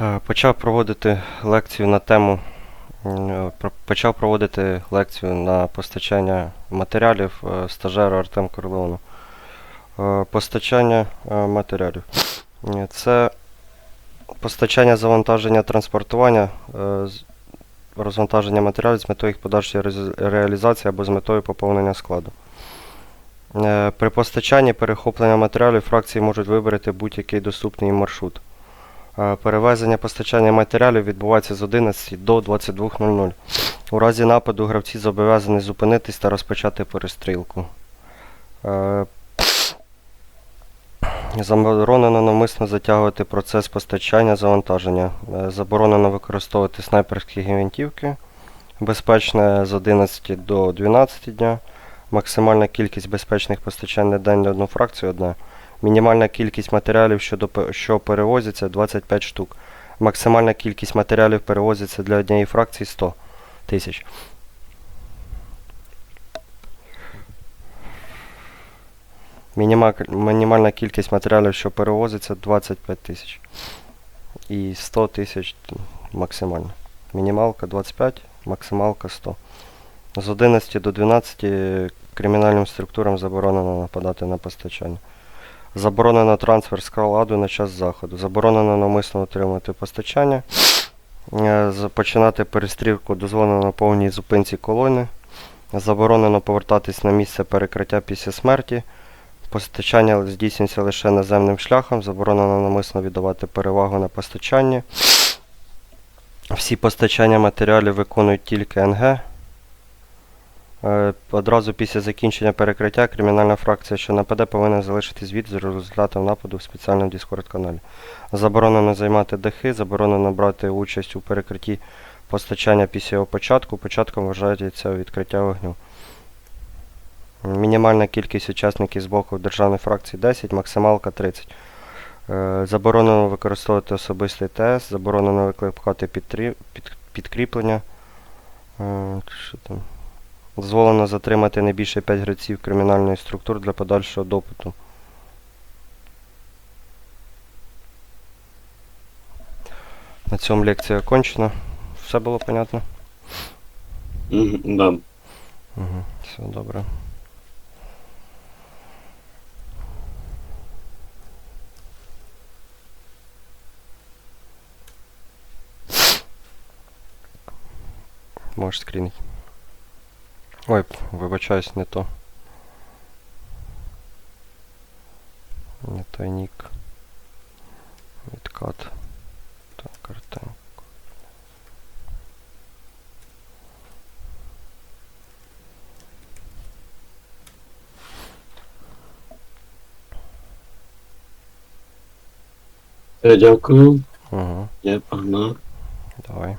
Е, Почав проводити лекцію на тему. е, Почав проводити лекцію на постачання матеріалів е, стажеру Артем Корлеону. Е, Постачання матеріалів. Це постачання завантаження транспортування, розвантаження матеріалів з метою їх подальшої реалізації або з метою поповнення складу. При постачанні перехоплення матеріалів фракції можуть вибрати будь-який доступний маршрут. Е, Перевезення постачання матеріалів відбувається з 11 до 22.00. У разі нападу гравці зобов'язані зупинитись та розпочати перестрілку. Е, Заборонено навмисно затягувати процес постачання завантаження. Е, Заборонено використовувати снайперські гвинтівки. Безпечне з 11 до 12 дня. Максимальна кількість безпечних постачань на день на одну фракцію одна. Мінімальна кількість матеріалів, що, перевозяться 25 штук. Максимальна кількість матеріалів перевозиться для однієї фракції 100 тисяч. Мінімальна кількість матеріалів, що перевозиться 25 тисяч. І 100 тисяч максимально. Мінімалка 25, максималка 100. З 11 до 12 кримінальним структурам заборонено нападати на постачання. Заборонено трансфер складу на час заходу. Заборонено навмисно отримати постачання. Е, Починати перестрілку дозволено на повній зупинці колони. Заборонено повертатись на місце перекриття після смерті. Постачання здійснюється лише наземним шляхом. Заборонено навмисно віддавати перевагу на постачанні. Всі постачання матеріалів виконують тільки НГ. Е, Одразу після закінчення перекриття кримінальна фракція, що нападе, повинна залишити звіт з результатом нападу в спеціальному Discord каналі. Заборонено займати дахи, заборонено брати участь у перекритті постачання після його початку. Початком вважається відкриття вогню. Мінімальна кількість учасників з боку державної фракції 10, максималка 30. Е, Заборонено використовувати особистий ТС, заборонено викликати підкріплення. Е, Що там? Дозволено затримати не більше 5 гравців кримінальної структури для подальшого допиту. На цьому лекція окончена. Все було понятно? Мгм, Да. Угу. Все добре. Можеш скрінити. Ой, вибачаюсь, не то. Не той нік. Відкат. Так, картинка. Все, дякую. Угу. Я погнав. Давай.